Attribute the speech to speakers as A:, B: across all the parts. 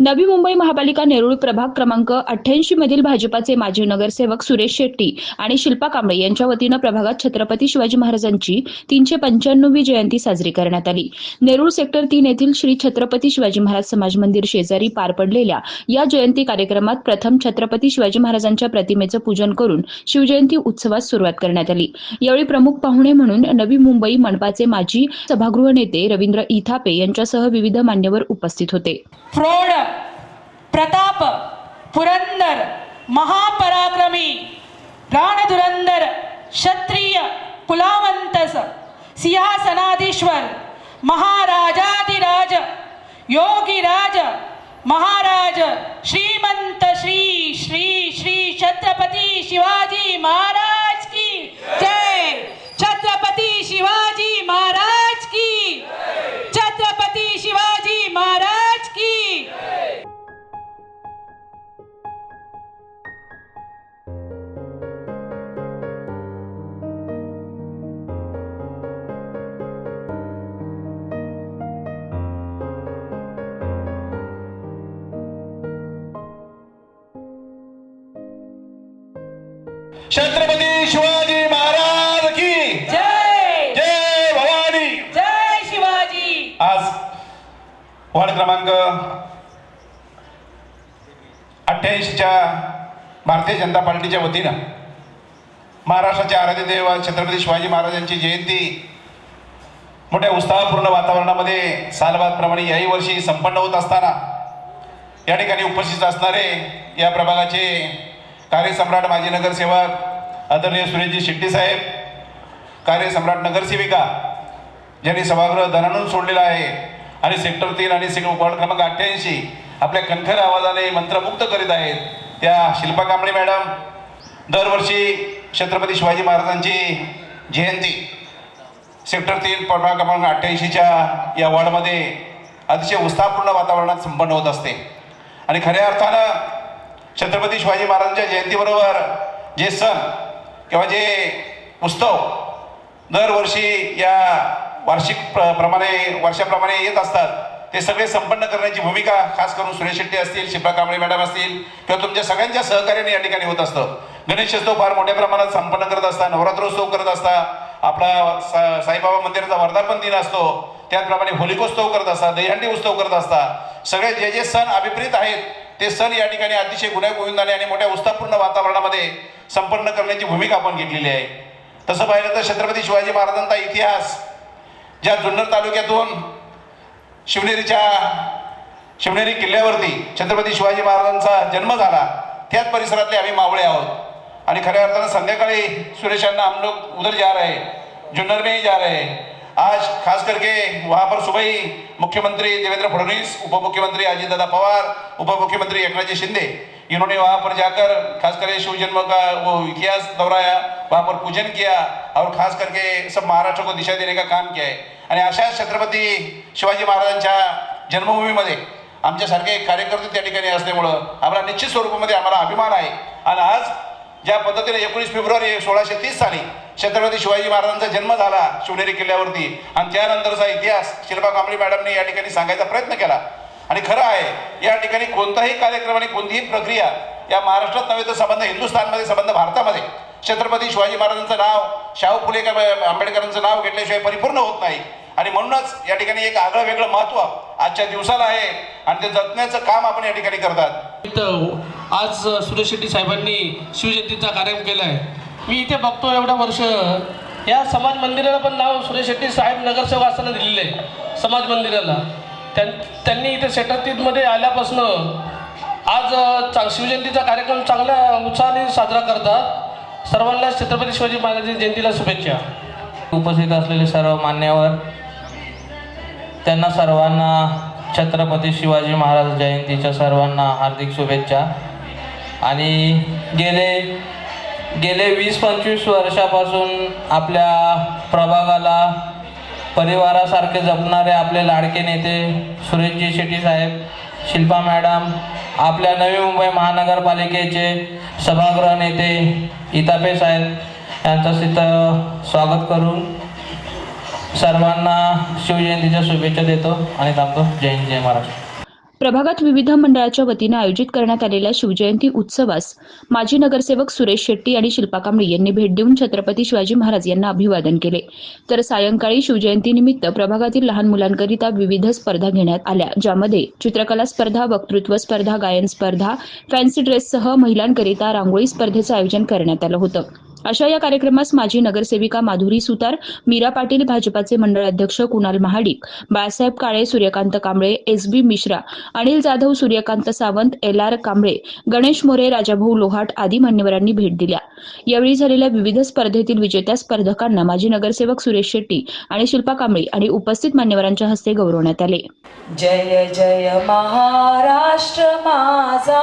A: नवी मुंबई महापालिका नेरुळ प्रभाग क्रमांक अठ्ठ्याऐंशी मधील भाजपाचे माजी नगरसेवक सुरेश शेट्टी आणि शिल्पा कांबळे यांच्या वतीनं प्रभागात छत्रपती शिवाजी महाराजांची तीनशे पंच्याण्णवी जयंती साजरी करण्यात आली. नेरुळ सेक्टर तीन येथील श्री छत्रपती शिवाजी महाराज समाज मंदिर शेजारी पार पडलेल्या या जयंती कार्यक्रमात प्रथम छत्रपती शिवाजी महाराजांच्या प्रतिमेचं पूजन करून शिवजयंती उत्सवास सुरुवात करण्यात आली. यावेळी प्रमुख पाहुणे म्हणून नवी मुंबई मनपाचे माजी सभागृह नेते रवींद्र इथापे यांच्यासह विविध मान्यवर उपस्थित होते.
B: प्रौढ प्रताप पुरंदर महापराक्रमी राणधुरंदर क्षत्रिय कुलावंतस सिंहासनाधीश्वर महाराजाधिराज योगीराज महाराज श्रीमंत श्री श्री श्री छत्रपती शिवाजी महाराज की जय छत्रपती शिवाजी छत्रपती शिवाजी महाराज की जय!
C: जय भवानी!
B: जय शिवाजी!
C: आज वार्ड क्रमांक अठ्ठ्याऐंशीच्या भारतीय जनता पार्टीच्या वतीनं महाराष्ट्राचे आराध्य देव छत्रपती शिवाजी महाराजांची जयंती मोठ्या उत्साहपूर्ण वातावरणामध्ये सालबादप्रमाणे याही वर्षी संपन्न होत असताना या ठिकाणी उपस्थित असणारे या प्रभागाचे कार्यसम्राट माजी नगरसेवक आदरणीय सुरेशजी शेट्टी साहेब कार्यसम्राट नगरसेविका ज्यांनी सभागृह धनानून सोडलेला आहे आणि सेक्टर तीन आणि सेक्टर वॉर्ड क्रमांक अठ्ठ्याऐंशी आपल्या कणखर आवाजाने मंत्रमुक्त करीत आहेत त्या शिल्पा कांबळे मॅडम दरवर्षी छत्रपती शिवाजी महाराजांची जयंती. सेक्टर तीन प्रभाग क्रमांक अठ्ठ्याऐंशीच्या या वॉर्डमध्ये अतिशय उत्साहपूर्ण वातावरणात संपन्न होत असते. आणि खऱ्या अर्थानं छत्रपती शिवाजी महाराजांच्या जयंतीबरोबर जे सण किंवा जे उत्सव दरवर्षी या वार्षिक प्र प्रमाणे वर्षाप्रमाणे येत असतात ते सगळे संपन्न करण्याची भूमिका खास करून सुरेश शेट्टी असतील शिल्पा कांबळे मॅडम असतील किंवा तुमच्या सगळ्यांच्या सहकार्याने या ठिकाणी होत असतं. गणेशोत्सव फार मोठ्या प्रमाणात संपन्न करत असता नवरात्रोत्सव करत असता आपला सा साईबाबा मंदिराचा वर्धापन दिन असतो त्याचप्रमाणे होलिकोत्सव करत असता दहीहंडी उत्सव करत असता सगळे जे जे सण अभिप्रेत आहेत ते सण या ठिकाणी अतिशय गुण्यागोविंदाने आणि मोठ्या उत्साहपूर्ण वातावरणामध्ये संपन्न करण्याची भूमिका आपण घेतलेली आहे. तसं पाहिलं तर छत्रपती शिवाजी महाराजांचा इतिहास ज्या जुन्नर तालुक्यातून शिवनेरीच्या शिवनेरी किल्ल्यावरती छत्रपती शिवाजी महाराजांचा जन्म झाला त्याच परिसरातले आम्ही मावळे आहोत. आणि खऱ्या अर्थानं संध्याकाळी सुरेशांना आमलोक उदर उधर जा रहे जुन्नर में ही जा रहे. आज खास करके वहां पर सुबह ही मुख्यमंत्री देवेंद्र फडणवीस उप मुख्यमंत्री अजीत दादा पवार उप मुख्यमंत्री एकनाथ जी शिंदे इन्होंने वहां पर जाकर खास करके शिव जन्म का वो इतिहास दोहराया वहां पर पूजन किया और खास करके सब महाराष्ट्र को दिशा देने का काम किया है। आणि अशाच छत्रपती शिवाजी महाराजांच्या जन्मभूमीमध्ये आमच्यासारखे कार्यकर्ते त्या ठिकाणी असल्यामुळं आम्हाला निश्चित स्वरूपामध्ये आम्हाला अभिमान आहे. आणि आज ज्या पद्धतीने एकोणीस फेब्रुवारी सोळाशे तीस साली छत्रपती शिवाजी महाराजांचा जन्म झाला शिवनेरी किल्ल्यावरती आणि त्यानंतरचा इतिहास शिल्पा कांबळी मॅडमने या ठिकाणी सांगायचा प्रयत्न केला. आणि खरं आहे या ठिकाणी कोणताही कार्यक्रम आणि कोणतीही प्रक्रिया या महाराष्ट्रात नव्हे तर संबंध हिंदुस्थानमध्ये संबंध भारतामध्ये छत्रपती शिवाजी महाराजांचं नाव शाहू फुले आंबेडकरांचं नाव घेतल्याशिवाय परिपूर्ण होत नाही. आणि म्हणूनच या ठिकाणी एक आगळं वेगळं महत्त्व आजच्या दिवसाला आहे आणि ते जपण्याचं काम आपण या ठिकाणी करतात.
D: आज सुरेश शेट्टी साहेबांनी शिवजयंतीचा कार्यक्रम केला आहे. मी इथे बघतो एवढं वर्ष या समाज मंदिराला पण नाव सुरेश शेट्टी साहेब नगरसेवक असताना दिलेलं आहे समाज मंदिराला. त्यां त्यांनी इथे सेटातीतमध्ये आल्यापासनं आज चांग शिवजयंतीचा कार्यक्रम चांगल्या उत्साहाने साजरा करतात. सर्वांना छत्रपती शिवाजी महाराजांच्या जयंतीला शुभेच्छा.
E: उपस्थित असलेले सर्व मान्यवर त्यांना सर्वांना छत्रपती शिवाजी महाराज जयंतीच्या सर्वांना हार्दिक शुभेच्छा. आणि गेले गेले वीस पंचवीस वर्षापासून आपल्या प्रभागाला परिवारासारखे जपणारे आपले लाडके नेते सुरेशजी शेट्टी साहेब शिल्पा मॅडम आपल्या नवी मुंबई महानगरपालिकेचे सभागृह नेते इतापे साहेब यांचं तिथं स्वागत करून सर्वांना शिवजयंतीच्या शुभेच्छा देतो आणि थांबतो. जय हिंद जय महाराष्ट्र.
A: प्रभागात विविध मंडळाच्या वतीनं आयोजित करण्यात आलेल्या शिवजयंती उत्सवास माजी नगरसेवक सुरेश शेट्टी आणि शिल्पा कांबळे यांनी भेट देऊन छत्रपती शिवाजी महाराज यांना अभिवादन केले. तर सायंकाळी शिवजयंतीनिमित्त प्रभागातील लहान मुलांकरिता विविध स्पर्धा घेण्यात आल्या ज्यामध्ये चित्रकला स्पर्धा वक्तृत्व स्पर्धा गायन स्पर्धा फॅन्सी ड्रेससह महिलांकरिता रांगोळी स्पर्धेचं आयोजन करण्यात आलं होतं. अशा या कार्यक्रमास माजी नगरसेविका माधुरी सुतार मीरा पाटील भाजपाचे मंडळ अध्यक्ष Kunal Mahadik Balasaheb Kale Suryakant Kamble S B Mishra Anil Jadhav Suryakant Sawant L R Kamble Ganesh More Rajabhau Lohat आदी मान्यवरांनी भेट दिल्या. यावेळी झालेल्या विविध स्पर्धेतील विजेत्या स्पर्धकांना माजी नगरसेवक सुरेश शेट्टी आणि शिल्पा कांबळे आणि उपस्थित मान्यवरांच्या हस्ते गौरवण्यात आले.
F: जय जय महाराष्ट्र माझा.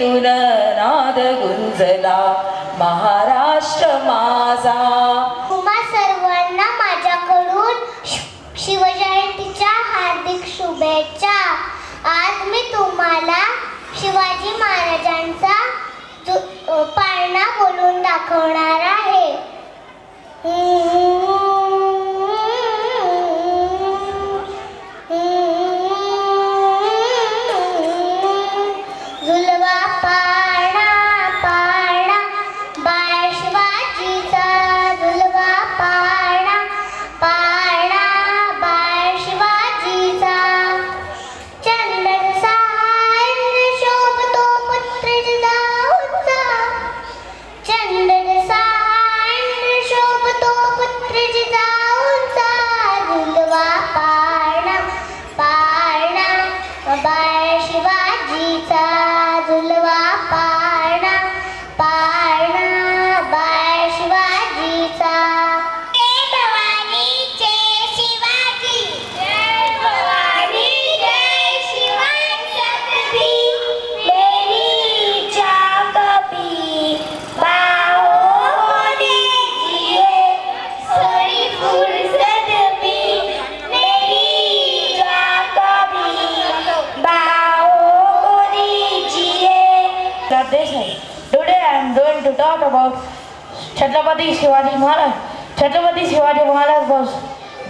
F: तुन नाद गुंजला महाराष्ट्र माझा.
G: तुम्हा सर्वांना माझ्याकडून शि- शिवजयंतीच्या हार्दिक शुभेच्छा. आज मी तुम्हाला शिवाजी महाराजांचा पाळणा बोलून दाखवणार आहे.
H: Chhatrapati Shivaji Maharaj. Chhatrapati Shivaji Maharaj was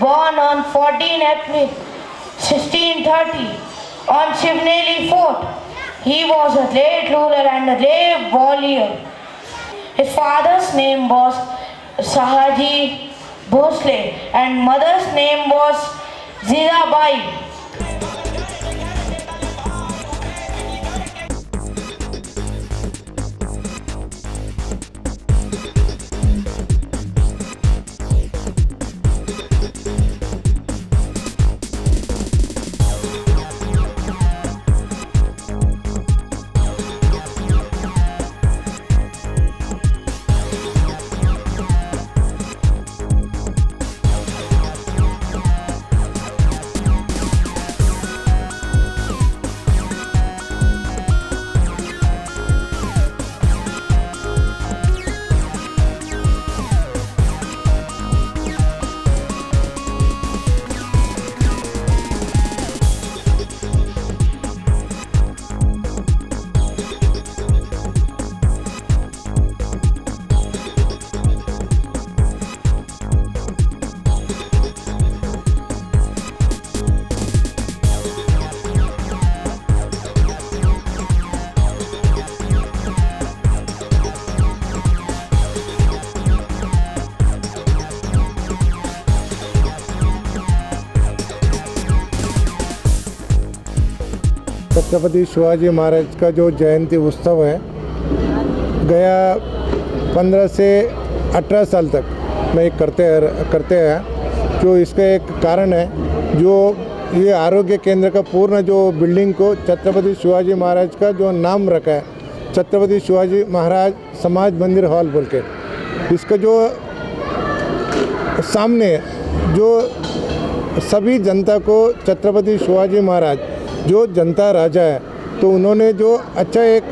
H: born on 14 April 1630 on Shivneli Fort. He was a late ruler and a late warrior. His father's name was Sahaji Bhosle and mother's name was Zirabai.
I: Chhatrapati Shivaji Maharaj का जो जयंती उत्सव है, गया पंद्रह से अठारह साल तक में करते करते हैं, जो इसका एक कारण है, जो ये आरोग्य केंद्र का पूर्ण जो बिल्डिंग को छत्रपति शिवाजी महाराज का जो नाम रखा है, छत्रपति शिवाजी महाराज समाज मंदिर हॉल बोल के, इसका जो सामने जो सभी जनता को छत्रपति शिवाजी महाराज जो जनता राजा है तो उन्होंने जो अच्छा एक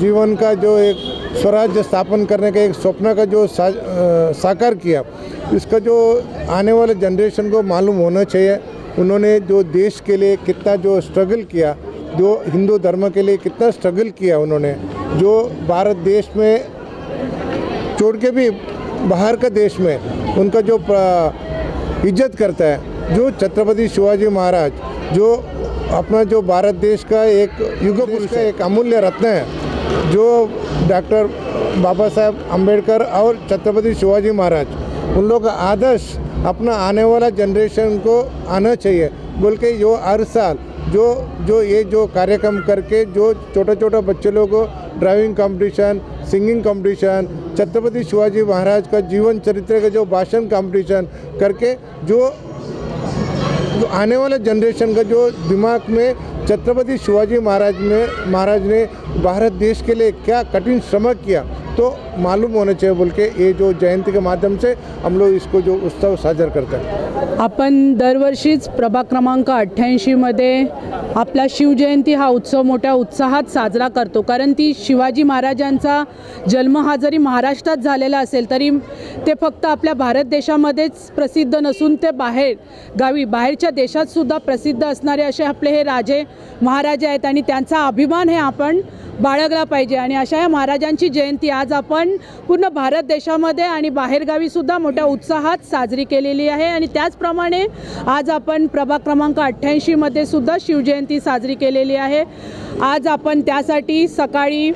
I: जीवन का जो एक स्वराज्य स्थापन करने का एक स्वप्न का जो सा, साकार किया इसका जो आने वाले जनरेशन को मालूम होना चाहिए। उन्होंने जो देश के लिए कितना जो स्ट्रगल किया जो हिंदू धर्म के लिए कितना स्ट्रगल किया उन्होंने जो भारत देश में छोड़ के भी बाहर का देश में उनका जो इज़्ज़त करता है जो छत्रपति शिवाजी महाराज जो अपना जो भारत देश का एक युग पुरुष का एक अमूल्य रत्न है, जो डॉक्टर बाबा साहेब अंबेडकर और छत्रपति शिवाजी महाराज, उन लोग का आदर्श अपना आने वाला जनरेशन को आना चाहिए। बोल के जो हर साल जो जो ये जो कार्यक्रम करके जो छोटा छोटा बच्चे लोगों को driving competition singing competition Chhatrapati Shivaji Maharaj का जीवन चरित्र का जो भाषण कंपटीशन करके जो जो आने वाले जनरेशन का जो दिमाग में छत्रपति शिवाजी महाराज में महाराज ने भारत देश के लिए क्या कठिन श्रम किया तो मालूम होना चाहिए बोल के ये जो जयंती के माध्यम से हम लोग इसको जो उत्सव साजर करते हैं।
J: आपण दरवर्षीच प्रभाग क्रमांक अठ्ठ्याऐंशीमध्ये आपला शिवजयंती हा उत्सव मोठ्या उत्साहात साजरा करतो. कारण ती शिवाजी महाराजांचा जन्म हा जरी महाराष्ट्रात झालेला असेल तरी ते फक्त आपल्या भारत देशामध्येच प्रसिद्ध नसून ते बाहेर गावी बाहेरच्या देशातसुद्धा प्रसिद्ध असणारे असे आपले हे राजे महाराजे आहेत आणि त्यांचा अभिमान हे आपण बाळगला पाहिजे. आणि अशा या महाराजांची जयंती आज आपण पूर्ण भारत देशामध्ये आणि बाहेरगावीसुद्धा मोठ्या उत्साहात साजरी केलेली आहे. आणि त्याचप्रमाणे आज आपण प्रभाग क्रमांक अठ्ठ्याऐंशीमध्ये सुद्धा शिवजयंती साजरी केलेली आहे. आज आपण त्यासाठी सकाळी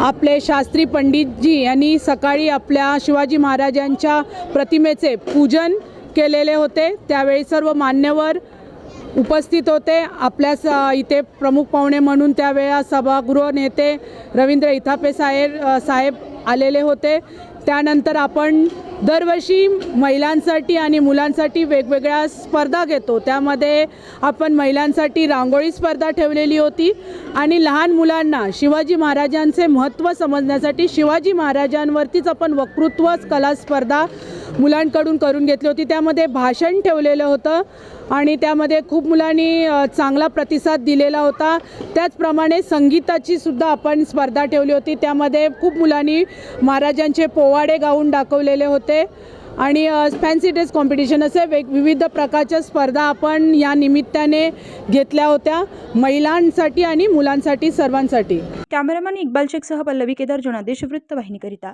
J: आपले शास्त्री पंडितजी यांनी सकाळी आपल्या शिवाजी महाराजांच्या प्रतिमेचे पूजन केलेले होते. त्यावेळी सर्व मान्यवर उपस्थित होते. आपल्या स इथे प्रमुख पाहुणे म्हणून त्यावेळा सभागृह नेते रवींद्र इथापे साहेब साहेब आलेले होते. त्यानंतर आपण दरवर्षी महिलांसाठी आणि मुलांसाठी वेगवेगळ्या स्पर्धा घेतो. त्यामध्ये आपण महिलांसाठी रांगोळी स्पर्धा ठेवलेली होती आणि लहान मुलांना शिवाजी महाराजांचे महत्त्व समजण्यासाठी शिवाजी महाराजांवरतीच आपण वक्तृत्व कला स्पर्धा मुलांकडून करून घेतली होती. त्यामध्ये भाषण ठेवलेलं होतं आणि त्यामध्ये खूप मुलांनी चांगला प्रतिसाद दिलेला होता. त्याचप्रमाणे संगीताची सुद्धा आपण स्पर्धा ठेवली होती. त्यामध्ये खूप मुलांनी महाराजांचे पोवाडे गाऊन दाखवलेले होते. आणि फॅन्सी ड्रेस कॉम्पिटिशन असे वेग विविध प्रकारच्या स्पर्धा आपण या निमित्ताने घेतल्या होत्या. महिलांसाठी आणि मुलांसाठी सर्वांसाठी.
K: कॅमेरामॅन इक्बाल शेखसह पल्लवी केदार जनादेश वृत्तवाहिनीकरिता.